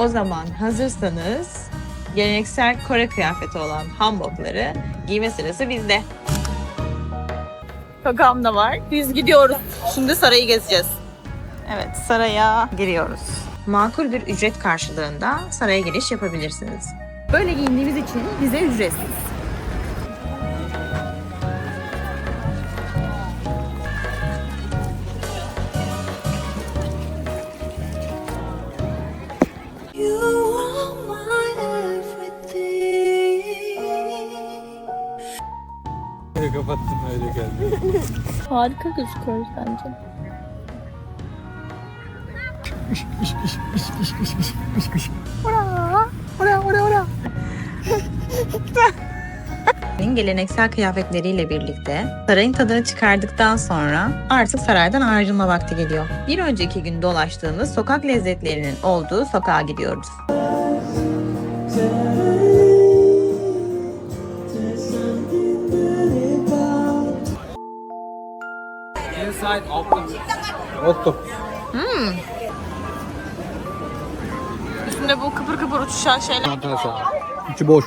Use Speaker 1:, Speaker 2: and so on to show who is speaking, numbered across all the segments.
Speaker 1: O zaman hazırsanız geleneksel Kore kıyafeti olan hanbokları giyme sırası bizde. Kakam da var. Biz gidiyoruz. Şimdi sarayı gezeceğiz. Evet, saraya giriyoruz. Makul bir ücret karşılığında saraya giriş yapabilirsiniz.
Speaker 2: Böyle giyindiğimiz için bize ücretsiz.
Speaker 3: Öyle kapattım öyle geldi.
Speaker 2: Harika gözüküyoruz bence.
Speaker 1: geleneksel kıyafetleriyle birlikte sarayın tadını çıkardıktan sonra artık saraydan ayrılma vakti geliyor. Bir önceki gün dolaştığımız sokak lezzetlerinin olduğu sokağa gidiyoruz.
Speaker 3: Inside octopus. Octopus.
Speaker 1: Üstünde bu kıpır kıpır uçuşan şeyler.
Speaker 3: Çantası. İçi boş.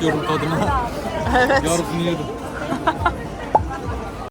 Speaker 3: Diyorum tadına. Yarısını yedim.